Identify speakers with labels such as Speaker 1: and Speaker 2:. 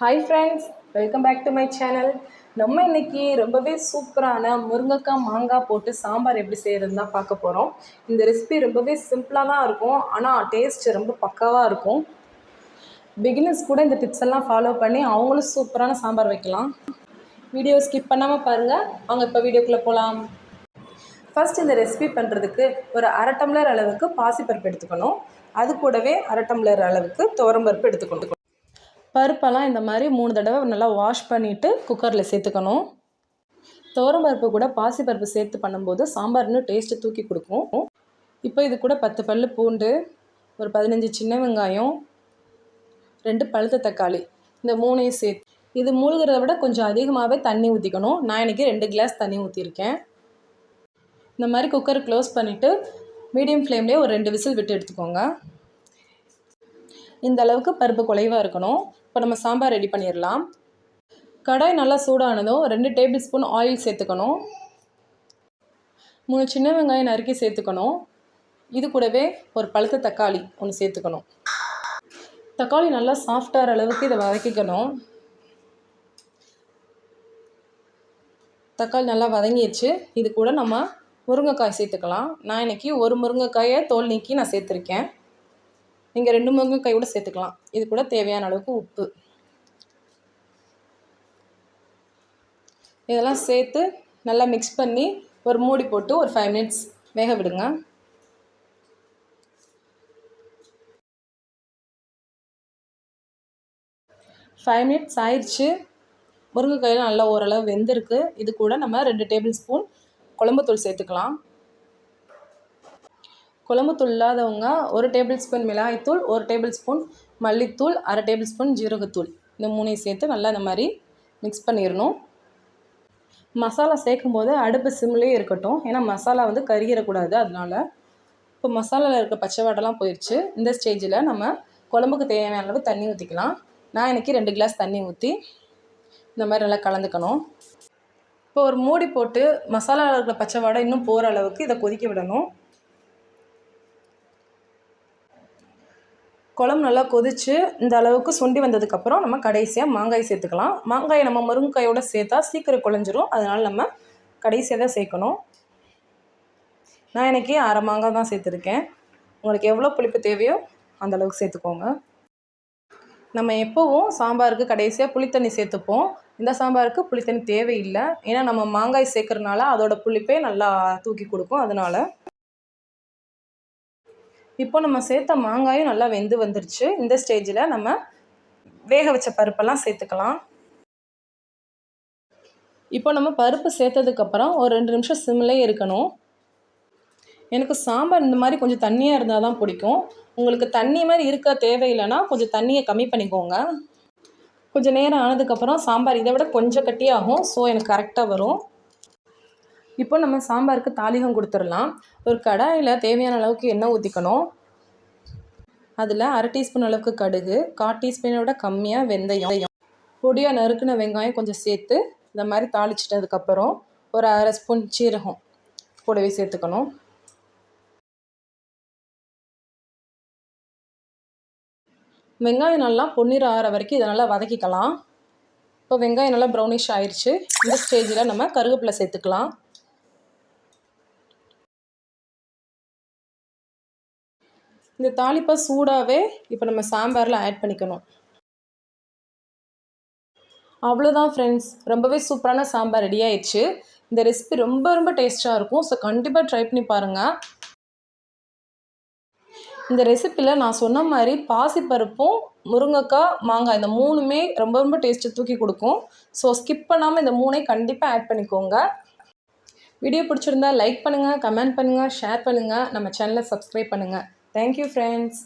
Speaker 1: Hi friends welcome back to my channel நம்ம இன்னைக்கு ரொம்பவே சூப்பரான முருங்கைக்காய் மாங்காய் போட்டு சாம்பார் எப்படி செய்கிறதுன்னு தான் பார்க்க போகிறோம் இந்த ரெசிபி ரொம்பவே சிம்பிளாக தான் இருக்கும் ஆனால் டேஸ்ட் ரொம்ப பக்காவாக இருக்கும். பிகினர்ஸ் கூட இந்த டிப்ஸ் எல்லாம் ஃபாலோ பண்ணி அவங்களும் சூப்பரான சாம்பார் வைக்கலாம். வீடியோ ஸ்கிப் பண்ணாமல் பாருங்கள் அவங்க இப்போ வீடியோக்குள்ளே போகலாம் ஃபஸ்ட் இந்த ரெசிபி பண்ணுறதுக்கு ஒரு அரை டம்ளர் அளவுக்கு பாசிப்பருப்பு எடுத்துக்கணும். அது கூடவே அரை டம்ளர் அளவுக்கு துவரம்பருப்பு எடுத்துக்கணும் பருப்பெல்லாம் இந்த மாதிரி மூணு தடவை நல்லா வாஷ் பண்ணிவிட்டு குக்கரில் சேர்த்துக்கணும். துவரம்பருப்பு கூட பாசிப்பருப்பு சேர்த்து பண்ணும்போது சாம்பார் இன்னும் டேஸ்ட்டு தூக்கி கொடுக்கும். இப்போ இது கூட பத்து பல் பூண்டு ஒரு பதினஞ்சு சின்ன வெங்காயம் ரெண்டு பழுத்த தக்காளி இந்த மூணையும் சேர்த்து. இது மூழ்கிறத விட கொஞ்சம் அதிகமாகவே தண்ணி ஊற்றிக்கணும் நான் இன்றைக்கி ரெண்டு கிளாஸ் தண்ணி ஊற்றிருக்கேன் இந்த மாதிரி குக்கர் க்ளோஸ் பண்ணிவிட்டு மீடியம் ஃப்ளேம்லேயே ஒரு ரெண்டு விசில் விட்டு எடுத்துக்கோங்க. இந்த அளவுக்கு பருப்பு குலைவாக இருக்கணும். இப்போ நம்ம சாம்பார் ரெடி பண்ணிடலாம். கடாய் நல்லா சூடானதும் ரெண்டு டேபிள் ஸ்பூன் ஆயில் சேர்த்துக்கணும். மூணு சின்ன வெங்காயம் நறுக்கி சேர்த்துக்கணும். இது கூடவே ஒரு பழுத்த தக்காளி ஒன்று சேர்த்துக்கணும். தக்காளி நல்லா சாஃப்டாகிற அளவுக்கு இதை வதக்கிக்கணும். தக்காளி நல்லா வதங்கிடுச்சு இது கூட நம்ம முருங்கைக்காய் சேர்த்துக்கலாம். நான் இன்றைக்கி ஒரு முருங்கைக்காயை தோல் நீக்கி நான் சேர்த்துருக்கேன். நீங்கள் ரெண்டு முருங்கைக்காய் கூட சேர்த்துக்கலாம். இது கூட தேவையான அளவுக்கு உப்பு. இதெல்லாம் சேர்த்து நல்லா மிக்ஸ் பண்ணி ஒரு மூடி போட்டு ஒரு ஃபைவ் மினிட்ஸ் வேக விடுங்க. ஃபைவ் மினிட்ஸ் ஆயிடுச்சு. முருங்கைக்காயில் நல்லா ஓரளவு வெந்திருக்கு. இது கூட நம்ம ரெண்டு டேபிள் ஸ்பூன் குழம்புத்தூள் சேர்த்துக்கலாம். குழம்பு இல்லாதவங்க ஒரு டேபிள் ஸ்பூன் மிளகாய்த்தூள் ஒரு டேபிள் ஸ்பூன் மல்லித்தூள் அரை டேபிள் ஸ்பூன் ஜீரகத்தூள். இந்த மூணையும் சேர்த்து நல்லா இந்த மாதிரி மிக்ஸ் பண்ணிடணும் மசாலா சேர்க்கும் போது அடுப்பு சிம்லேயே இருக்கட்டும். ஏன்னா மசாலா வந்து கருகிடக்கூடாது அதனால் இப்போ மசாலாவில் இருக்க பச்சை வாடெல்லாம் போயிடுச்சு இந்த ஸ்டேஜில் நம்ம குழம்புக்கு தேவையான அளவு தண்ணி ஊற்றிக்கலாம் நான் இன்றைக்கி ரெண்டு கிளாஸ் தண்ணி ஊற்றி இந்த மாதிரி நல்லா கலந்துக்கணும். இப்போ ஒரு மூடி போட்டு மசாலாவில் இருக்கிற பச்சை வாடை இன்னும் போகிற அளவுக்கு இதை கொதிக்க விடணும். குழம்பு நல்லா கொதித்து இந்த அளவுக்கு சுண்டி வந்ததுக்கப்புறம் நம்ம கடைசியாக மாங்காய் சேர்த்துக்கலாம். மாங்காயை நம்ம முருங்கைக்காயோட சேர்த்தா சீக்கிரம் குழஞ்சிரும். அதனால் நம்ம கடைசியாக தான் சேர்க்கணும். நான் இன்றைக்கி அரை மாங்காய் தான் சேர்த்துருக்கேன். உங்களுக்கு எவ்வளோ புளிப்பு தேவையோ அந்த அளவுக்கு சேர்த்துக்கோங்க. நம்ம எப்போவும் சாம்பாருக்கு கடைசியாக புளித்தண்ணி சேர்த்துப்போம். இந்த சாம்பாருக்கு புளித்தண்ணி தேவையில்லை. ஏன்னா நம்ம மாங்காய் சேர்க்குறனால அதோட புளிப்பே நல்லா தூக்கி கொடுக்கும். அதனால் இப்போ நம்ம சேர்த்த மாங்காயும் நல்லா வெந்து வந்துருச்சு. இந்த ஸ்டேஜில் நம்ம வேக வச்ச பருப்பெல்லாம் சேர்த்துக்கலாம். இப்போ நம்ம பருப்பு சேர்த்ததுக்கப்புறம் ஒரு ரெண்டு நிமிஷம் சிம்லேயே இருக்கணும். எனக்கு சாம்பார் இந்த மாதிரி கொஞ்சம் தண்ணியாக இருந்தால் தான் பிடிக்கும். உங்களுக்கு தண்ணி மாதிரி இருக்க தேவையில்லைன்னா கொஞ்சம் தண்ணியை கம்மி பண்ணிக்கோங்க. கொஞ்சம் நேரம் ஆனதுக்கப்புறம் சாம்பார் இதை விட கொஞ்சம் கட்டியாகும். ஸோ எனக்கு கரெக்டாக வரும். இப்போ நம்ம சாம்பாருக்கு தாளிகம் கொடுத்துடலாம். ஒரு கடாயில் தேவையான அளவுக்கு எண்ணெய் ஊற்றிக்கணும் அதில் அரை டீஸ்பூன் அளவுக்கு கடுகு கால் டீஸ்பூனோட கம்மியாக வெந்தயம். பொடியாக நறுக்குன வெங்காயம் கொஞ்சம் சேர்த்து இந்த மாதிரி தாளிச்சிட்டதுக்கப்புறம் ஒரு அரை ஸ்பூன் சீரகம் கூடவே சேர்த்துக்கணும். வெங்காயம் நல்லா பொன்னிறம் ஆகிற வரைக்கும் இதை நல்லா வதக்கிக்கலாம். இப்போ வெங்காயம் நல்லா ப்ரௌனிஷ் ஆயிடுச்சு இந்த ஸ்டேஜில் நம்ம கருவேப்பிலை சேர்த்துக்கலாம். இந்த தாளிப்பை சூடாகவே இப்போ நம்ம சாம்பாரில் ஆட் பண்ணிக்கணும். அவ்வளோதான் ஃப்ரெண்ட்ஸ் ரொம்பவே சூப்பரான சாம்பார் ரெடி ஆயிடுச்சு. இந்த ரெசிபி ரொம்ப ரொம்ப டேஸ்ட்டாக இருக்கும். ஸோ கண்டிப்பாக ட்ரை பண்ணி பாருங்கள் இந்த ரெசிப்பியில் நான் சொன்ன மாதிரி பாசிப்பருப்பும் முருங்கைக்காய் மாங்காய் இந்த மூணுமே ரொம்ப ரொம்ப டேஸ்ட்டு தூக்கி கொடுக்கும். ஸோ ஸ்கிப் பண்ணாமல் இந்த மூணையும் கண்டிப்பாக ஆட் பண்ணிக்கோங்க. வீடியோ பிடிச்சிருந்தா லைக் பண்ணுங்கள் கமெண்ட் பண்ணுங்கள் ஷேர் பண்ணுங்கள் நம்ம சேனலை சப்ஸ்கிரைப் பண்ணுங்கள் தேங்க்யூ ஃப்ரெண்ட்ஸ்